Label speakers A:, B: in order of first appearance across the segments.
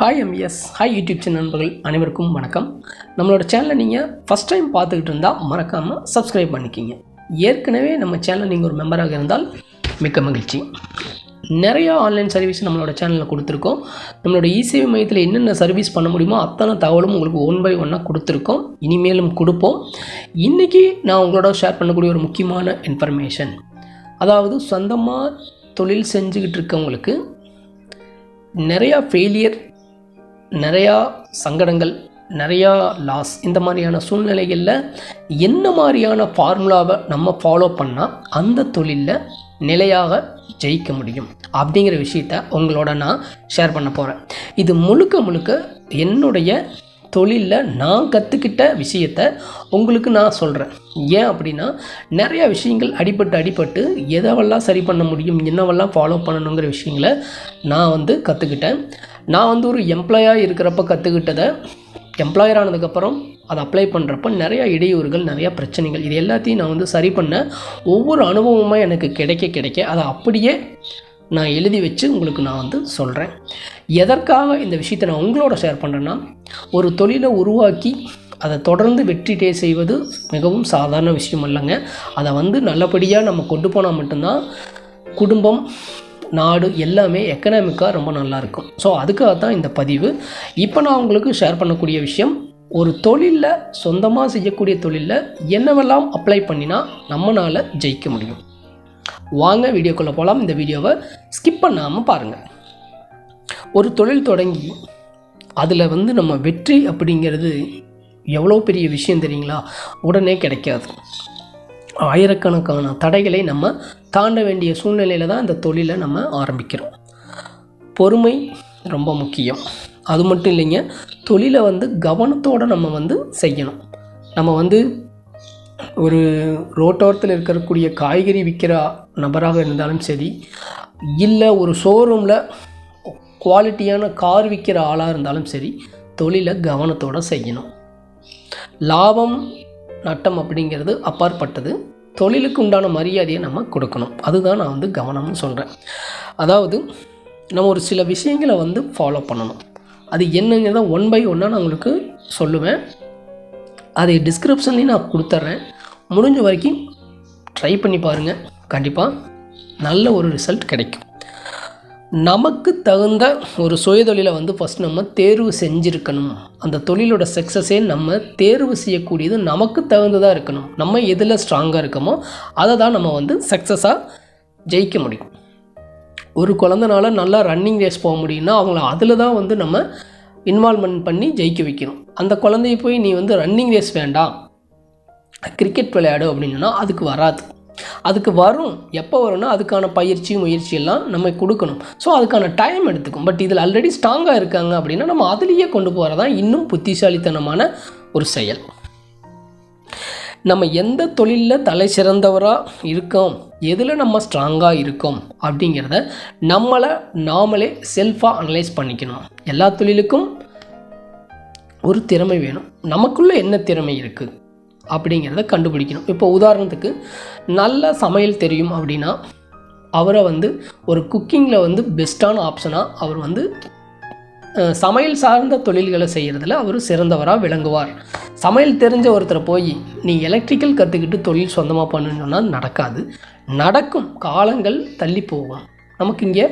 A: Hi MS hi YouTube channel நண்பர்கள். அனைவருக்கும் வணக்கம். நம்மளோட சேனலை நீங்கள் ஃபஸ்ட் டைம் பார்த்துக்கிட்டு இருந்தால் மறக்காமல் சப்ஸ்கிரைப் பண்ணிக்கிங்க. ஏற்கனவே நம்ம சேனல் நீங்கள் ஒரு மெம்பராக இருந்தால் மிக்க மகிழ்ச்சி. நிறையா ஆன்லைன் சர்வீஸ் நம்மளோட சேனலில் கொடுத்துருக்கோம். நம்மளோட இசேவை மையத்தில் என்னென்ன சர்வீஸ் பண்ண முடியுமோ அத்தனை தகவலும் உங்களுக்கு ஒன் பை ஒன்னாக கொடுத்துருக்கோம். இனிமேலும் கொடுப்போம். இன்றைக்கி நான் உங்களோட ஷேர் பண்ணக்கூடிய ஒரு முக்கியமான இன்ஃபர்மேஷன் அதாவது சொந்தமாக தொழில் செஞ்சுக்கிட்டு இருக்கவங்களுக்கு நிறையா ஃபெயிலியர் நிறையா சங்கடங்கள் நிறையா லாஸ் இந்த மாதிரியான சூழ்நிலைகளில் என்ன மாதிரியான ஃபார்முலாவை நம்ம ஃபாலோ பண்ணால் அந்த தொழிலில் நிலையாக ஜெயிக்க முடியும் அப்படிங்கிற விஷயத்த உங்களோட நான் ஷேர் பண்ண போகிறேன் இது முழுக்க முழுக்க என்னுடைய தொழிலில் நான் கற்றுக்கிட்ட விஷயத்த உங்களுக்கு நான் சொல்கிறேன் ஏன் அப்படின்னா நிறையா விஷயங்கள் அடிபட்டு அடிபட்டு எதவெல்லாம் சரி பண்ண முடியும் என்னவெல்லாம் ஃபாலோ பண்ணணுங்கிற விஷயங்களை நான் வந்து கற்றுக்கிட்டேன் நான் வந்து ஒரு எம்ப்ளாயாக இருக்கிறப்ப கற்றுக்கிட்டதை எம்ப்ளாயர் ஆனதுக்கப்புறம் அதை அப்ளை பண்ணுறப்ப நிறையா இடையூறுகள் நிறையா பிரச்சனைகள் இது எல்லாத்தையும் நான் வந்து சரி பண்ண ஒவ்வொரு அனுபவமாக எனக்கு கிடைக்க கிடைக்க அதை அப்படியே நான் எழுதி வச்சு உங்களுக்கு நான் வந்து சொல்கிறேன் எதற்காக இந்த விஷயத்தை நான் உங்களோட ஷேர் பண்ணுறேன்னா ஒரு தொழிலை உருவாக்கி அதை தொடர்ந்து வெற்றிட்டே செய்வது மிகவும் சாதாரண விஷயம் இல்லைங்க அதை வந்து நல்லபடியாக நம்ம கொண்டு போனால் மட்டும்தான் குடும்பம் நாடு எல்லாமே எக்கனாமிக்காக ரொம்ப நல்லாயிருக்கும் ஸோ அதுக்காக தான் இந்த பதிவு. இப்போ நான் உங்களுக்கு ஷேர் பண்ணக்கூடிய விஷயம் ஒரு தொழிலில் சொந்தமாக செய்யக்கூடிய தொழிலில் என்னவெல்லாம் அப்ளை பண்ணினா நம்மளால் ஜெயிக்க முடியும். வாங்க வீடியோக்குள்ளே போகலாம் இந்த வீடியோவை ஸ்கிப் பண்ணாமல் பாருங்கள் ஒரு தொழில் தொடங்கி அதில் வந்து நம்ம வெற்றி அப்படிங்கிறது எவ்வளோ பெரிய விஷயம் தெரியுங்களா? உடனே கிடைக்காது. ஆயிரக்கணக்கான தடைகளை நம்ம தாண்ட வேண்டிய சூழ்நிலையில் தான் இந்த தொழிலை நம்ம ஆரம்பிக்கிறோம். பொறுமை ரொம்ப முக்கியம். அது மட்டும் இல்லைங்க தொழிலை வந்து கவனத்தோடு நம்ம வந்து செய்யணும். நம்ம வந்து ஒரு ரோட்டோரத்தில் இருக்கக்கூடிய காய்கறி விற்கிற நபராக இருந்தாலும் சரி இல்லை ஒரு ஷோரூமில் குவாலிட்டியான கார் விற்கிற ஆளாக இருந்தாலும் சரி தொழிலை கவனத்தோடு செய்யணும். லாபம் நட்டம் அப்படிங்கிறது அப்பாற்பட்டது. தொழிலுக்கு உண்டான மரியாதையை நம்ம கொடுக்கணும். அதுதான் நான் வந்து கவனம்னு சொல்கிறேன் அதாவது நம்ம ஒரு சில விஷயங்களை வந்து ஃபாலோ பண்ணணும். அது என்னங்கிறத ஒன் பை ஒன்னாக நான் உங்களுக்கு சொல்லுவேன். அதை டிஸ்கிரிப்ஷன்லேயும் நான் கொடுத்துட்றேன் முடிஞ்ச வரைக்கும் ட்ரை பண்ணி பாருங்கள் கண்டிப்பாக நல்ல ஒரு ரிசல்ட் கிடைக்கும். நமக்கு தகுந்த ஒரு சுயதொழிலை வந்து ஃபஸ்ட் நம்ம தேர்வு செஞ்சுருக்கணும். அந்த தொழிலோட சக்ஸஸே நம்ம தேர்வு செய்யக்கூடியது நமக்கு தகுந்ததாக இருக்கணும். நம்ம எதில் ஸ்ட்ராங்காக இருக்கோமோ அதை தான் நம்ம வந்து சக்ஸஸாக ஜெயிக்க முடியும். ஒரு குழந்தனால நல்லா ரன்னிங் ரேஸ் போக முடியும்னா அவங்கள அதில் தான் வந்து நம்ம இன்வால்மெண்ட் பண்ணி ஜெயிக்க வைக்கணும். அந்த குழந்தைய போய் நீ வந்து ரன்னிங் ரேஸ் வேண்டாம். கிரிக்கெட் விளையாடு அப்படின்னு சொன்னால் அதுக்கு வராது. அதுக்கு வரும். எப்போ வரும்னா அதுக்கான பயிற்சி முயற்சி எல்லாம் நம்ம கொடுக்கணும். ஸோ அதுக்கான டைம் எடுத்துக்கும். பட் இதில் ஆல்ரெடி ஸ்ட்ராங்காக இருக்காங்க அப்படின்னா நம்ம அதுலேயே கொண்டு போகிறதான் இன்னும் புத்திசாலித்தனமான ஒரு செயல். நம்ம எந்த தொழிலில் தலை சிறந்தவராக இருக்கோம்? எதில் நம்ம ஸ்ட்ராங்காக இருக்கோம்? அப்படிங்கிறத நம்மளை நாமளே செல்ஃபாக அனலைஸ் பண்ணிக்கணும். எல்லா தொழிலுக்கும் ஒரு திறமை வேணும். நமக்குள்ளே என்ன திறமை இருக்குது அப்படிங்கிறத கண்டுபிடிக்கணும். இப்போ உதாரணத்துக்கு நல்ல சமையல் தெரியும் அப்படின்னா அவரை வந்து ஒரு குக்கிங்கில் வந்து பெஸ்ட்டான ஆப்ஷனாக அவர் வந்து சமையல் சார்ந்த தொழில்களை செய்கிறதுல அவர் சிறந்தவராக விளங்குவார். சமையல் தெரிஞ்ச ஒருத்தரை போய் நீ எலக்ட்ரிக்கல் கற்றுக்கிட்டு தொழில் சொந்தமாக பண்ணுன்னு சொன்னால் நடக்காது. நடக்கும் காலங்கள் தள்ளி போகும். நமக்கு இங்கே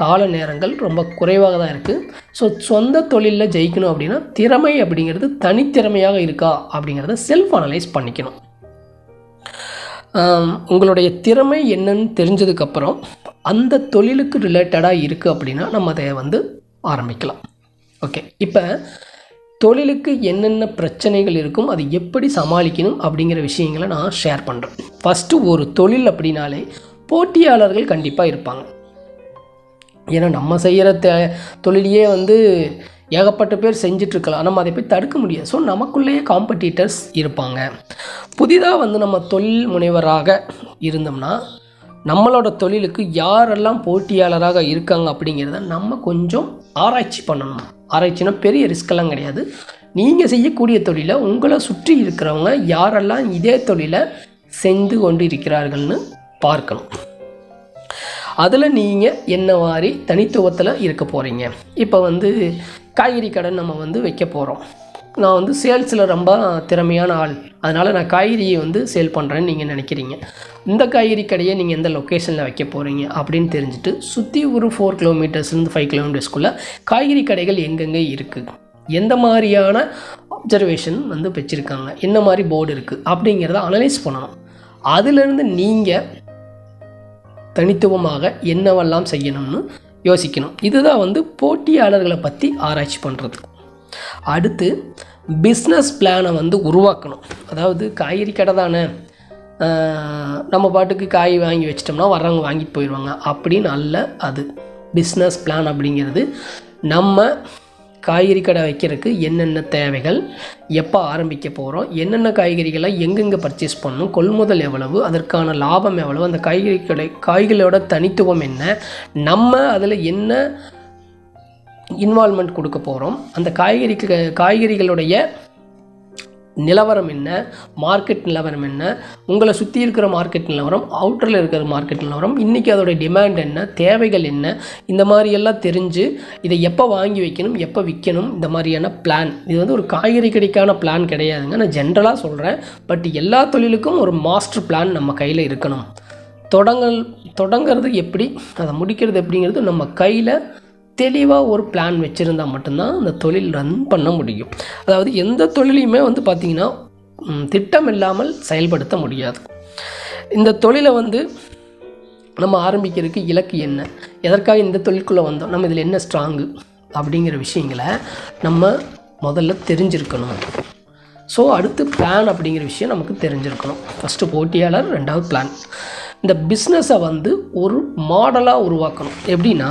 A: கால நேரங்கள் ரொம்ப குறைவாக தான் இருக்குது ஸோ சொந்த தொழிலில் ஜெயிக்கணும் அப்படின்னா திறமை அப்படிங்கிறது தனித்திறமையாக இருக்கா அப்படிங்கிறத செல்ஃப் அனலைஸ் பண்ணிக்கணும். உங்களுடைய திறமை என்னன்னு தெரிஞ்சதுக்கப்புறம் அந்த தொழிலுக்கு ரிலேட்டடாக இருக்குது அப்படின்னா நம்ம அதை வந்து ஆரம்பிக்கலாம். ஓகே இப்போ தொழிலுக்கு என்னென்ன பிரச்சனைகள் இருக்கும் அது எப்படி சமாளிக்கணும் அப்படிங்கிற விஷயங்களை நான் ஷேர் பண்ணுறேன் ஃபஸ்ட்டு ஒரு தொழில் அப்படின்னாலே போட்டியாளர்கள் கண்டிப்பாக இருப்பாங்க. ஏன்னா நம்ம செய்கிற த தொழிலையே வந்து ஏகப்பட்ட பேர் செஞ்சிட்ருக்கலாம். நம்ம அதை போய் தடுக்க முடியாது. ஸோ நமக்குள்ளேயே காம்படிட்டர்ஸ் இருப்பாங்க. புதிதாக வந்து நம்ம தொழில் முனைவராக இருந்தோம்னா நம்மளோட தொழிலுக்கு யாரெல்லாம் போட்டியாளராக இருக்காங்க அப்படிங்கிறத நம்ம கொஞ்சம் ஆராய்ச்சி பண்ணணும். ஆராய்ச்சினா பெரிய ரிஸ்கெல்லாம் கிடையாது. நீங்கள் செய்யக்கூடிய தொழிலை உங்களை சுற்றி இருக்கிறவங்க யாரெல்லாம் இதே தொழிலை செஞ்சு கொண்டு இருக்கிறார்கள்னு பார்க்கணும். அதில் நீங்கள் என்ன மாதிரி தனித்துவத்தில் இருக்க போகிறீங்க இப்போ வந்து காய்கறி கடை நம்ம வந்து வைக்க போகிறோம் நான் வந்து சேல்ஸில் ரொம்ப திறமையான ஆள். அதனால் நான் காய்கறியை வந்து சேல் பண்ணுறேன்னு நீங்கள் நினைக்கிறீங்க. இந்த காய்கறி கடையை நீங்கள் எந்த லொக்கேஷனில் வைக்க போகிறீங்க அப்படின்னு தெரிஞ்சுட்டு சுற்றி ஒரு ஃபோர் கிலோமீட்டர்ஸ்லேருந்து ஃபைவ் கிலோமீட்டர்ஸ்குள்ளே காய்கறி கடைகள் எங்கெங்கே இருக்குது எந்த மாதிரியான அப்சர்வேஷன் வந்து வச்சுருக்காங்க? என்ன மாதிரி போர்டு இருக்குது அப்படிங்கிறத அனலைஸ் பண்ணணும். அதுலேருந்து நீங்கள் தனித்துவமாக என்னவெல்லாம் செய்யணும்னு யோசிக்கணும். இதுதான் வந்து போட்டியாளர்களை பற்றி ஆராய்ச்சி பண்ணுறது அடுத்து பிஸ்னஸ் பிளானை வந்து உருவாக்கணும். அதாவது காய்கறி கடை தானே. நம்ம பாட்டுக்கு காய் வாங்கி வச்சிட்டோம்னா வர்றவங்க வாங்கிட்டு போயிடுவாங்க. அப்படின்னு அல்ல அது. பிஸ்னஸ் பிளான் அப்படிங்கிறது நம்ம காய்கறி கடை வைக்கிறதுக்கு என்னென்ன தேவைகள் எப்போ ஆரம்பிக்க போகிறோம் என்னென்ன காய்கறிகளை எங்கெங்கே பர்ச்சேஸ் பண்ணணும் கொள்முதல் எவ்வளவு அதற்கான லாபம் எவ்வளவு அந்த காய்கறி கடை காய்களோட தனித்துவம் என்ன நம்ம அதில் என்ன இன்வால்மெண்ட் கொடுக்க போகிறோம் அந்த காய்கறி காய்கறிகளுடைய நிலவரம் என்ன? மார்க்கெட் நிலவரம் என்ன? உங்களை சுற்றி இருக்கிற மார்க்கெட் நிலவரம் அவுட்டரில் இருக்கிற மார்க்கெட் நிலவரம் இன்றைக்கி அதோடைய டிமாண்ட் என்ன? தேவைகள் என்ன? இந்த மாதிரியெல்லாம் தெரிஞ்சு இதை எப்போ வாங்கி வைக்கணும் எப்போ விற்கணும் இந்த மாதிரியான பிளான் இது வந்து ஒரு காய்கறி கடைக்கான பிளான் கிடையாதுங்க. நான் ஜென்ரலாக சொல்கிறேன் பட் எல்லா தொழிலுக்கும் ஒரு மாஸ்டர் பிளான் நம்ம கையில் இருக்கணும். தொடங்கல் தொடங்கிறது எப்படி அதை முடிக்கிறது எப்படிங்கிறது நம்ம கையில் தெளிவாக ஒரு பிளான் வச்சுருந்தா மட்டும்தான் அந்த தொழில் ரன் பண்ண முடியும். அதாவது எந்த தொழிலையுமே வந்து பார்த்திங்கன்னா திட்டம் இல்லாமல் செயல்படுத்த முடியாது. இந்த தொழிலை வந்து நம்ம ஆரம்பிக்கிறதுக்கு இலக்கு என்ன? எதற்காக இந்த தொழிலுக்குள்ளே வந்தோம்? நம்ம இதில் என்ன ஸ்ட்ராங்கு அப்படிங்கிற விஷயங்களை நம்ம முதல்ல தெரிஞ்சிருக்கணும். ஸோ அடுத்து பிளான் அப்படிங்கிற விஷயம் நமக்கு தெரிஞ்சிருக்கணும். ஃபஸ்ட்டு போட்டியாளர் ரெண்டாவது பிளான் இந்த பிஸ்னஸை வந்து ஒரு மாடலாக உருவாக்கணும். எப்படின்னா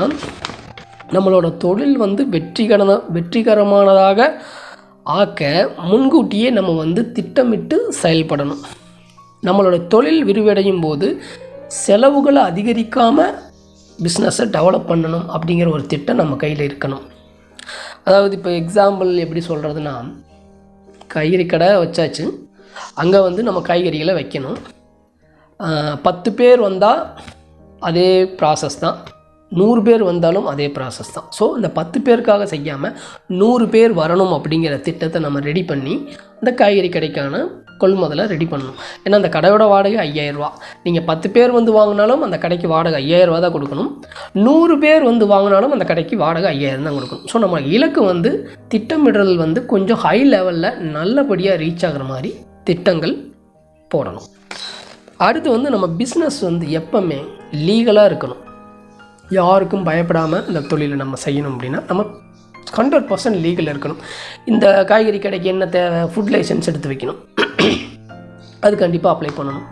A: நம்மளோட தொழில் வந்து வெற்றிகர வெற்றிகரமானதாக ஆக்க முன்கூட்டியே நம்ம வந்து திட்டமிட்டு செயல்படணும். நம்மளோட தொழில் விரிவடையும் போது செலவுகளை அதிகரிக்காமல் பிஸ்னஸை டெவலப் பண்ணணும் அப்படிங்கிற ஒரு திட்டம் நம்ம கையில் இருக்கணும். அதாவது இப்போ எக்ஸாம்பிள் எப்படி சொல்கிறதுனா காய்கறி கடை வச்சாச்சு. அங்கே வந்து நம்ம காய்கறிகளை வைக்கணும். பத்து பேர் வந்தால் அதே ப்ராசஸ் தான். நூறு பேர் வந்தாலும் அதே ப்ராசஸ் தான். ஸோ இந்த பத்து பேருக்காக செய்யாமல் நூறு பேர் வரணும் அப்படிங்கிற திட்டத்தை நம்ம ரெடி பண்ணி அந்த காய்கறி கடைக்கான கொள்முதலை ரெடி பண்ணணும். ஏன்னா அந்த கடையோட வாடகை ஐயாயிரரூவா நீங்கள் பத்து பேர் வந்து வாங்கினாலும் அந்த கடைக்கு வாடகை ஐயாயிரரூவா தான் கொடுக்கணும். நூறு பேர் வந்து வாங்கினாலும் அந்த கடைக்கு வாடகை ஐயாயிரம் தான் கொடுக்கணும். ஸோ நம்ம இலக்கு வந்து திட்டமிடுதல் வந்து கொஞ்சம் ஹை லெவலில் நல்லபடியாக ரீச் ஆகிற மாதிரி திட்டங்கள் போடணும். அடுத்து வந்து நம்ம பிஸ்னஸ் வந்து எப்பவுமே லீகலாக இருக்கணும். யாருக்கும் பயப்படாமல் இந்த தொழிலை நம்ம செய்யணும் அப்படின்னா நம்ம ஹண்ட்ரட் பர்சன்ட் லீகல் இருக்கணும். இந்த காய்கறி கடைக்கு என்ன தேவை? ஃபுட் லைசன்ஸ் எடுத்து வைக்கணும். அது கண்டிப்பாக அப்ளை பண்ணணும்.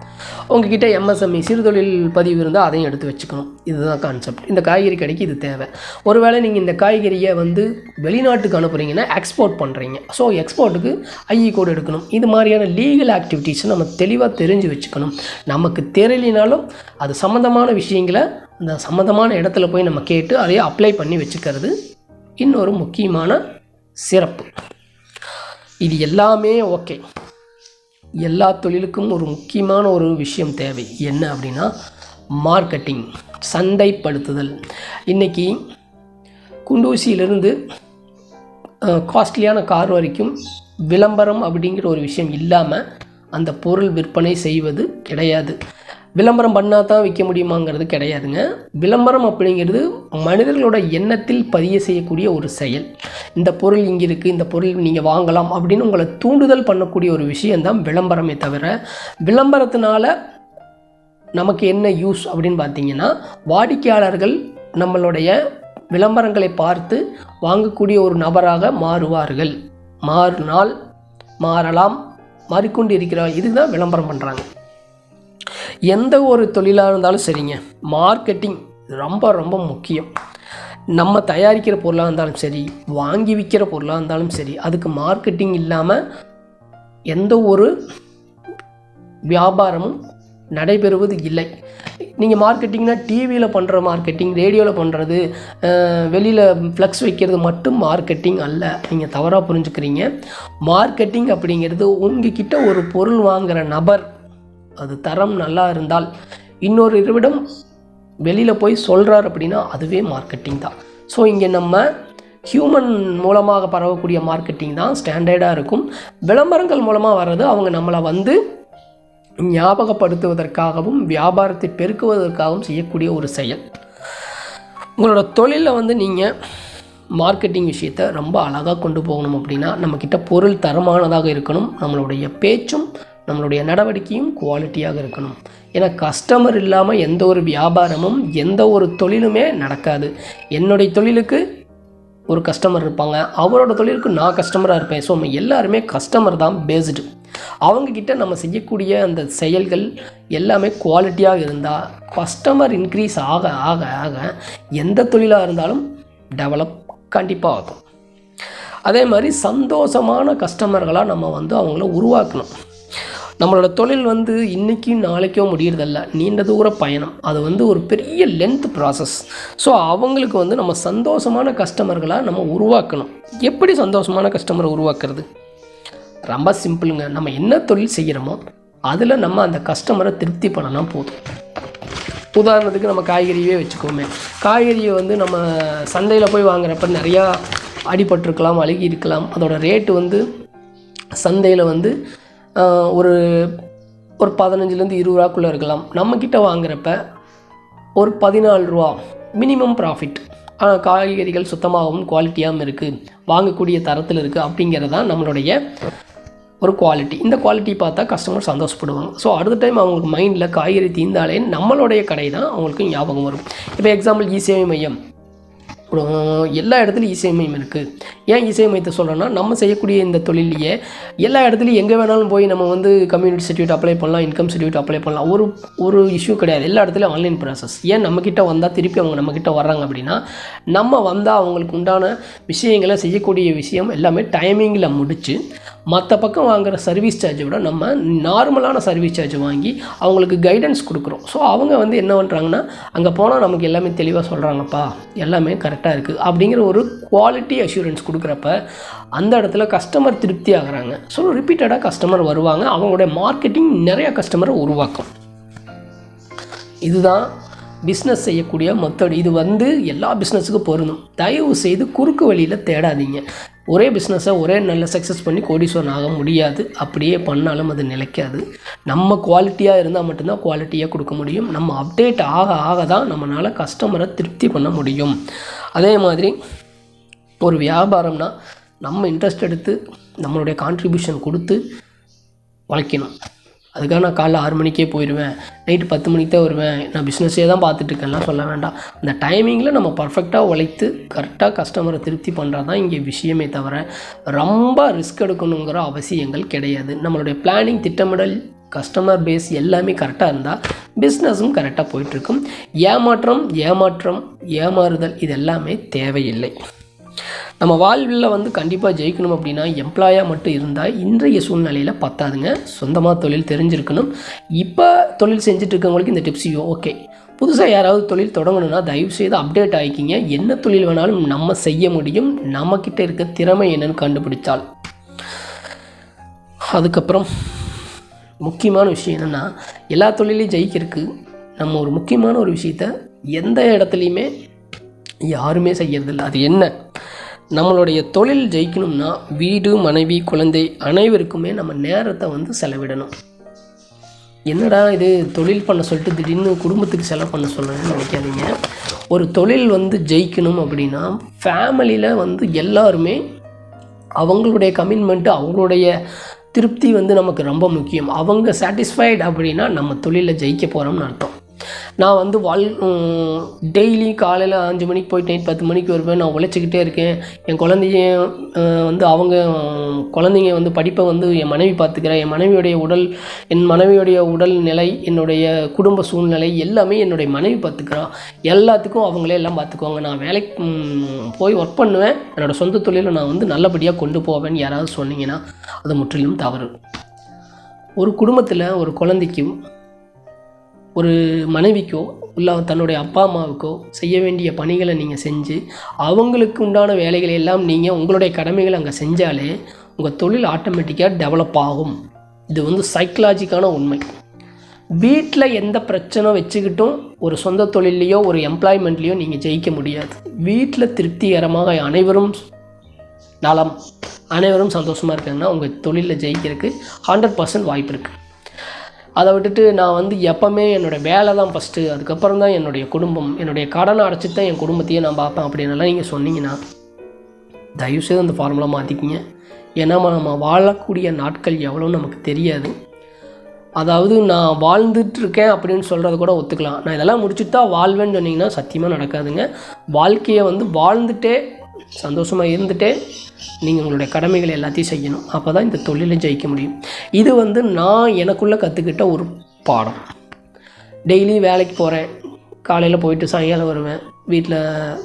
A: உங்ககிட்ட எம்எஸ்எம்இ சிறுதொழில் பதிவு இருந்தால் அதையும் எடுத்து வச்சுக்கணும். இதுதான் கான்செப்ட் இந்த காய்கறி கடைக்கு இது தேவை. ஒருவேளை நீங்கள் இந்த காய்கறியை வந்து வெளிநாட்டுக்கு அனுப்புகிறீங்கன்னா எக்ஸ்போர்ட் பண்ணுறீங்க ஸோ எக்ஸ்போர்ட்டுக்கு ஐஇ கோடு எடுக்கணும். இது மாதிரியான லீகல் ஆக்டிவிட்டீஸை நம்ம தெளிவாக தெரிஞ்சு வச்சுக்கணும். நமக்கு தெரியலினாலும் அது சம்மந்தமான விஷயங்களை அந்த சம்மந்தமான இடத்துல போய் நம்ம கேட்டு அதையே அப்ளை பண்ணி வச்சுக்கிறது இன்னொரு முக்கியமான சிறப்பு. இது எல்லாமே ஓகே எல்லா தொழிலுக்கும் ஒரு முக்கியமான ஒரு விஷயம் தேவை. என்ன அப்படின்னா மார்க்கெட்டிங் சந்தைப்படுத்துதல். இன்றைக்கி குண்டூசியிலிருந்து காஸ்ட்லியான கார் வரைக்கும் விளம்பரம் அப்படிங்கிற ஒரு விஷயம் இல்லாமல் அந்த பொருள் விற்பனை செய்வது கிடையாது. விளம்பரம் பண்ணால் தான் விற்க முடியுமாங்கிறது கிடையாதுங்க. விளம்பரம் அப்படிங்கிறது மனிதர்களோட எண்ணத்தில் பதிய செய்யக்கூடிய ஒரு செயல். இந்த பொருள் இங்கே இருக்குது இந்த பொருள் நீங்கள் வாங்கலாம் அப்படின்னு உங்களை தூண்டுதல் பண்ணக்கூடிய ஒரு விஷயந்தான் விளம்பரமே தவிர விளம்பரத்தினால நமக்கு என்ன யூஸ் அப்படின்னு பார்த்தீங்கன்னா வாடிக்கையாளர்கள் நம்மளுடைய விளம்பரங்களை பார்த்து வாங்கக்கூடிய ஒரு நபராக மாறுவார்கள். மாறினால் மாறலாம் மாறிக்கொண்டு இருக்கிறார் இதுக்கு தான் விளம்பரம் பண்ணுறாங்க எந்த ஒரு தொழிலாக இருந்தாலும் சரிங்க. மார்க்கெட்டிங் ரொம்ப ரொம்ப முக்கியம். நம்ம தயாரிக்கிற பொருளாக இருந்தாலும் சரி வாங்கி விற்கிற பொருளாக இருந்தாலும் சரி அதுக்கு மார்க்கெட்டிங் இல்லாமல் எந்த ஒரு வியாபாரமும் நடைபெறுவது இல்லை. நீங்கள் மார்க்கெட்டிங்னா டிவியில் பண்ணுற மார்க்கெட்டிங் ரேடியோவில் பண்ணுறது வெளியில் ஃப்ளக்ஸ் வைக்கிறது மட்டும் மார்க்கெட்டிங் அல்ல. நீங்கள் தவறாக புரிஞ்சுக்கிறீங்க. மார்க்கெட்டிங் அப்படிங்கிறது உங்ககிட்ட ஒரு பொருள் வாங்குகிற நபர் அது தரம் நல்லா இருந்தால் இன்னொரு இருவிடம் வெளியில் போய் சொல்கிறார் அப்படின்னா அதுவே மார்க்கெட்டிங் தான். ஸோ இங்கே நம்ம ஹியூமன் மூலமாக பரவக்கூடிய மார்க்கெட்டிங் தான் ஸ்டாண்டர்டாக இருக்கும். விளம்பரங்கள் மூலமாக வர்றது அவங்க நம்மளை வந்து ஞாபகப்படுத்துவதற்காகவும் வியாபாரத்தை பெருக்குவதற்காகவும் செய்யக்கூடிய ஒரு செயல். உங்களோட தொழிலில் வந்து நீங்கள் மார்க்கெட்டிங் விஷயத்தை ரொம்ப அழகாக கொண்டு போகணும் அப்படின்னா நம்மக்கிட்ட பொருள் தரமானதாக இருக்கணும். நம்மளுடைய பேச்சும் நம்மளுடைய நடவடிக்கையும் குவாலிட்டியாக இருக்கணும். ஏன்னா கஸ்டமர் இல்லாமல் எந்த ஒரு வியாபாரமும் எந்த ஒரு தொழிலுமே நடக்காது. என்னுடைய தொழிலுக்கு ஒரு கஸ்டமர் இருப்பாங்க. அவரோட தொழிலுக்கு நான் கஸ்டமராக இருப்பேன். ஸோ நம்ம எல்லாருமே கஸ்டமர் தான் பேஸ்டு அவங்கக்கிட்ட நம்ம செய்யக்கூடிய அந்த செயல்கள் எல்லாமே குவாலிட்டியாக இருந்தால் கஸ்டமர் இன்க்ரீஸ் ஆக ஆக ஆக எந்த தொழிலாக இருந்தாலும் டெவலப் கண்டிப்பாக ஆகும். அதே மாதிரி சந்தோஷமான கஸ்டமர்களாக நம்ம வந்து அவங்கள உருவாக்கணும். நம்மளோட தொழில் வந்து இன்றைக்கும் நாளைக்கோ முடியறதல்ல. நீண்ட தூர பயணம். அது வந்து ஒரு பெரிய லென்த் ப்ராசஸ் ஸோ அவங்களுக்கு வந்து நம்ம சந்தோஷமான கஸ்டமர்களாக நம்ம உருவாக்கணும். எப்படி சந்தோஷமான கஸ்டமரை உருவாக்குறது? ரொம்ப சிம்பிளுங்க நம்ம என்ன தொழில் செய்கிறோமோ அதில் நம்ம அந்த கஸ்டமரை திருப்தி பண்ணனா போதும். உதாரணத்துக்கு நம்ம காய்கறியே வச்சுக்கோமே. காய்கறியை வந்து நம்ம சந்தையில் போய் வாங்குறப்ப நிறையா அடிபட்டிருக்கலாம் அழுகி இருக்கலாம் அதோட ரேட்டு வந்து சந்தையில் வந்து ஒரு ஒரு பதினஞ்சுலேருந்து இருபது ரூபாக்குள்ளே இருக்கலாம். நம்மக்கிட்ட வாங்குறப்ப ஒரு பதினாலு ரூபா மினிமம் ப்ராஃபிட் ஆனால் காய்கறிகள் சுத்தமாகவும் குவாலிட்டியாகவும் இருக்குது வாங்கக்கூடிய தரத்தில் இருக்குது அப்படிங்கிறது தான் நம்மளுடைய ஒரு குவாலிட்டி இந்த குவாலிட்டி பார்த்தா கஸ்டமர் சந்தோஷப்படுவாங்க. ஸோ அடுத்த டைம் அவங்களுக்கு மைண்டில் காய்கறி தீர்ந்தாலே நம்மளுடைய கடை தான் அவங்களுக்கு ஞாபகம் வரும். இப்போ எக்ஸாம்பிள் இசேவை மையம். அப்புறம் எல்லா இடத்துலையும் இசைமயம் இருக்குது ஏன் இசை சொல்கிறேன்னா நம்ம செய்யக்கூடிய இந்த தொழிலையே எல்லா இடத்துலையும் எங்கே வேணாலும் போய் நம்ம வந்து கம்யூனிட்டி சர்டிஃபிகேட் அப்ளை பண்ணலாம் இன்கம் சர்டிஃபிகேட் அப்ளை பண்ணலாம். ஒரு ஒரு இஷ்யூ கிடையாது. எல்லா இடத்துலையும் ஆன்லைன் ப்ராசஸ் ஏன் நம்மக்கிட்ட வந்தால் திருப்பி அவங்க நம்மக்கிட்ட வர்றாங்க அப்படின்னா நம்ம வந்தால் அவங்களுக்கு உண்டான விஷயங்களை செய்யக்கூடிய விஷயம் எல்லாமே டைமிங்கில் முடித்து மற்ற பக்கம் வாங்குற சர்வீஸ் சார்ஜை விட நம்ம நார்மலான சர்வீஸ் சார்ஜ் வாங்கி அவங்களுக்கு கைடன்ஸ் கொடுக்குறோம். ஸோ அவங்க வந்து என்ன பண்ணுறாங்கன்னா அங்கே போனால் நமக்கு எல்லாமே தெளிவாக சொல்கிறாங்கப்பா எல்லாமே கரெக்டாக இருக்குது அப்படிங்கிற ஒரு குவாலிட்டி அஷூரன்ஸ் கொடுக்குறப்ப அந்த இடத்துல கஸ்டமர் திருப்தி ஆகிறாங்க. ஸோ ரிப்பீட்டடாக கஸ்டமர் வருவாங்க. அவங்களுடைய மார்க்கெட்டிங் நிறையா கஸ்டமரை உருவாக்கும். இதுதான் பிஸ்னஸ் செய்யக்கூடிய மெத்தட் இது வந்து எல்லா பிஸ்னஸுக்கும் பொருந்தும். தயவு செய்து குறுக்கு வழியில் தேடாதீங்க. ஒரே பிஸ்னஸை ஒரே நல்ல சக்ஸஸ் பண்ணி கோடீஸ்வரன் ஆக முடியாது. அப்படியே பண்ணாலும் அது நிலைக்காது. நம்ம குவாலிட்டியாக இருந்தால் மட்டும்தான் குவாலிட்டியாக கொடுக்க முடியும். நம்ம அப்டேட் ஆக ஆக தான் நம்மளால் கஸ்டமரை திருப்தி பண்ண முடியும். அதே மாதிரி ஒரு வியாபாரம்னா நம்ம இன்ட்ரெஸ்ட் எடுத்து நம்மளுடைய கான்ட்ரிபியூஷன் கொடுத்து உழைக்கணும் அதுக்காக நான் காலைல ஆறு மணிக்கே போயிடுவேன். நைட்டு பத்து மணிக்கு தான் வருவேன். நான் பிஸ்னஸே தான் பார்த்துட்ருக்கேன்லாம் சொல்ல வேண்டாம். அந்த டைமிங்கில் நம்ம பர்ஃபெக்டாக உழைத்து கரெக்டாக கஸ்டமரை திருப்தி பண்ணுறது தான் இங்கே விஷயமே தவிர ரொம்ப ரிஸ்க் எடுக்கணுங்கிற அவசியங்கள் கிடையாது. நம்மளுடைய பிளானிங் திட்டமிடல் கஸ்டமர் பேஸ் எல்லாமே கரெக்டாக இருந்தால் பிஸ்னஸும் கரெக்டாக போயிட்டுருக்கும். ஏமாற்றம் ஏமாற்றம் ஏமாறுதல் இது எல்லாமே தேவையில்லை. நம்ம வாழ்வில் வந்து கண்டிப்பாக ஜெயிக்கணும் அப்படின்னா எம்ப்ளாயாக மட்டும் இருந்தால் இன்றைய சூழ்நிலையில் பத்தாதுங்க. சொந்தமாக தொழில் தெரிஞ்சிருக்கணும். இப்போ தொழில் செஞ்சுட்டு இருக்கவங்களுக்கு இந்த டிப்ஸ் ஓகே புதுசாக யாராவது தொழில் தொடங்கணும்னா தயவு செய்து அப்டேட் ஆகிக்கிங்க. என்ன தொழில் வேணாலும் நம்ம செய்ய முடியும். நம்மக்கிட்ட இருக்க திறமை என்னன்னு கண்டுபிடிச்சால். அதுக்கப்புறம் முக்கியமான விஷயம் என்னென்னா எல்லா தொழிலையும் ஜெயிக்கிறதுக்கு நம்ம ஒரு முக்கியமான ஒரு விஷயத்த எந்த இடத்துலையுமே யாருமே செய்யறதில்லை. அது என்ன? நம்மளுடைய தொழில் ஜெயிக்கணும்னா வீடு மனைவி குழந்தை அனைவருக்குமே நம்ம நேரத்தை வந்து செலவிடணும். என்னடா இது தொழில் பண்ண சொல்லிட்டு திடீர்னு குடும்பத்துக்கு செலவு பண்ண சொல்கிறேன்னு நினைக்காதீங்க. ஒரு தொழில் வந்து ஜெயிக்கணும் அப்படின்னா ஃபேமிலியில் வந்து எல்லாருமே அவங்களுடைய கமிட்மெண்ட்டு அவங்களுடைய திருப்தி வந்து நமக்கு ரொம்ப முக்கியம். அவங்க சாட்டிஸ்ஃபைடு அப்படின்னா நம்ம தொழிலில் ஜெயிக்க போகிறோம்னு அர்த்தம். நான் வந்து வாழ் டெய்லி காலையில் அஞ்சு மணிக்கு போயிட்டு நைட் பத்து மணிக்கு வருவேன். நான் உழைச்சிக்கிட்டே இருக்கேன். என் குழந்தைய வந்து அவங்க குழந்தைங்க வந்து படிப்பை வந்து என் மனைவி பார்த்துக்கிறேன் என் மனைவியுடைய உடல் என் மனைவியுடைய உடல் நிலை என்னுடைய குடும்ப சூழ்நிலை எல்லாமே என்னுடைய மனைவி பார்த்துக்கிறான் எல்லாத்துக்கும் அவங்களே எல்லாம் பார்த்துக்குவாங்க. நான் வேலைக்கு போய் ஒர்க் பண்ணுவேன். என்னோடய சொந்த தொழிலை நான் வந்து நல்லபடியாக கொண்டு போவேன்னு யாராவது சொன்னீங்கன்னா அது முற்றிலும் தவறு. ஒரு குடும்பத்தில் ஒரு குழந்தைக்கும் ஒரு மனைவிக்கோ இல்லை தன்னுடைய அப்பா அம்மாவுக்கோ செய்ய வேண்டிய பணிகளை நீங்கள் செஞ்சு அவங்களுக்கு உண்டான வேலைகளை எல்லாம் நீங்கள் உங்களுடைய கடமைகளை அங்கே செஞ்சாலே உங்கள் தொழில் ஆட்டோமேட்டிக்காக டெவலப் ஆகும். இது வந்து சைக்கலாஜிக்கான உண்மை. வீட்டில் எந்த பிரச்சனை வச்சுக்கிட்டும் ஒரு சொந்த தொழிலையோ ஒரு எம்ப்ளாய்மெண்ட்லேயோ நீங்கள் ஜெயிக்க முடியாது. வீட்டில் திருப்திகரமாக அனைவரும் நலம் அனைவரும் சந்தோஷமாக இருக்காங்கன்னா உங்கள் தொழிலில் ஜெயிக்கிறதுக்கு ஹண்ட்ரட் பர்சன்ட் வாய்ப்பு இருக்குது அதை விட்டுட்டு நான் வந்து எப்போவுமே என்னோடய வேலை தான் ஃபஸ்ட்டு அதுக்கப்புறம் தான் என்னுடைய குடும்பம். என்னுடைய கடனை அடைச்சிட்டு தான் என் குடும்பத்தையே நான் பார்ப்பேன் அப்படின்னலாம் நீங்கள் சொன்னீங்கன்னா தயவுசெய்து அந்த ஃபார்முலா மாற்றிக்கிங்க ஏன்னா நம்ம வாழக்கூடிய நாட்கள் எவ்வளோன்னு நமக்கு தெரியாது. அதாவது நான் வாழ்ந்துட்டுருக்கேன் அப்படின்னு சொல்கிறத கூட ஒத்துக்கலாம். நான் இதெல்லாம் முடிச்சுட்டு தான் வாழ்வேன்னு சொன்னீங்கன்னா சத்தியமாக நடக்காதுங்க. வாழ்க்கையை வந்து வாழ்ந்துட்டே சந்தோஷமாக இருந்துகிட்டே நீங்கள் உங்களுடைய கடமைகள் எல்லாத்தையும் செய்யணும். அப்போ தான் இந்த தொழிலை ஜெயிக்க முடியும். இது வந்து நான் எனக்குள்ளே கற்றுக்கிட்ட ஒரு பாடம். டெய்லி வேலைக்கு போகிறேன் காலையில் போயிட்டு சாயங்காலம் வருவேன். வீட்டில்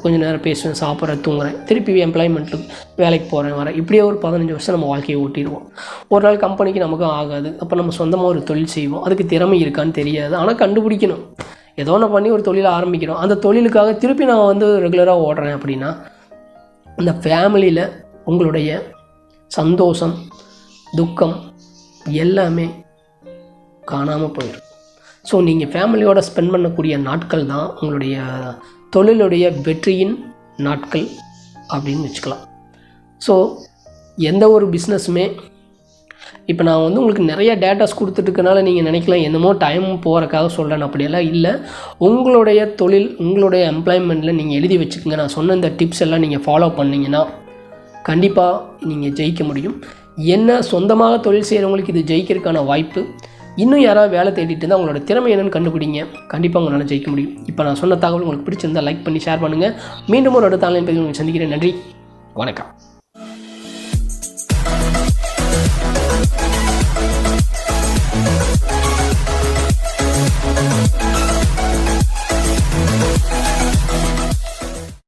A: கொஞ்சம் நேரம் பேசுவேன் சாப்பிட்றேன் தூங்குறேன். திருப்பி எம்ப்ளாய்மெண்ட்டு வேலைக்கு போகிறேன் வரேன். இப்படியே ஒரு பதினஞ்சு வருஷம் நம்ம வாழ்க்கையை ஓட்டிடுவோம். ஒரு நாள் கம்பெனிக்கு நமக்கும் ஆகாது. அப்போ நம்ம சொந்தமாக ஒரு தொழில் செய்வோம். அதுக்கு திறமை இருக்கான்னு தெரியாது. ஆனால் கண்டுபிடிக்கணும். ஏதோ ஒன்று பண்ணி ஒரு தொழிலை ஆரம்பிக்கிறோம். அந்த தொழிலுக்காக திருப்பி நான் வந்து ரெகுலராக ஓடுறேன் அப்படின்னா அந்த ஃபேமிலியில் உங்களுடைய சந்தோஷம் துக்கம் எல்லாமே காணாமல் போயிடும். ஸோ நீங்கள் ஃபேமிலியோடு ஸ்பெண்ட் பண்ணக்கூடிய நாட்கள் தான் உங்களுடைய தொழிலுடைய வெற்றியின் நாட்கள் அப்படின்னு வச்சுக்கலாம். ஸோ எந்த ஒரு பிஸ்னஸுமே இப்போ நான் வந்து உங்களுக்கு நிறைய டேட்டாஸ் கொடுத்துட்டுருக்கனால நீங்கள் நினைக்கலாம் என்னமோ டைம் போகிறக்காக சொல்கிறேன் அப்படியெல்லாம் இல்லை. உங்களுடைய தொழில் உங்களுடைய எம்ப்ளாய்மெண்ட்டில் நீங்கள் எழுதி வச்சுக்கோங்க. நான் சொன்ன இந்த டிப்ஸ் எல்லாம் நீங்கள் ஃபாலோ பண்ணிங்கன்னா கண்டிப்பாக நீங்கள் ஜெயிக்க முடியும். என்ன சொந்தமாக தொழில் செய்கிறவங்களுக்கு இது ஜெயிக்கிறதுக்கான வாய்ப்பு? இன்னும் யாராவது வேலை தேடிட்டு இருந்தால் உங்களோட திறமை என்னென்னு கண்டுபிடிங்க. கண்டிப்பாக உங்களால் ஜெயிக்க முடியும். இப்போ நான் சொன்ன தகவல் உங்களுக்கு பிடிச்சிருந்தா லைக் பண்ணி ஷேர் பண்ணுங்கள் மீண்டும் ஒரு அடுத்த ஆன்லைன் பதிவு உங்களுக்கு சந்திக்கிறேன். நன்றி. வணக்கம்.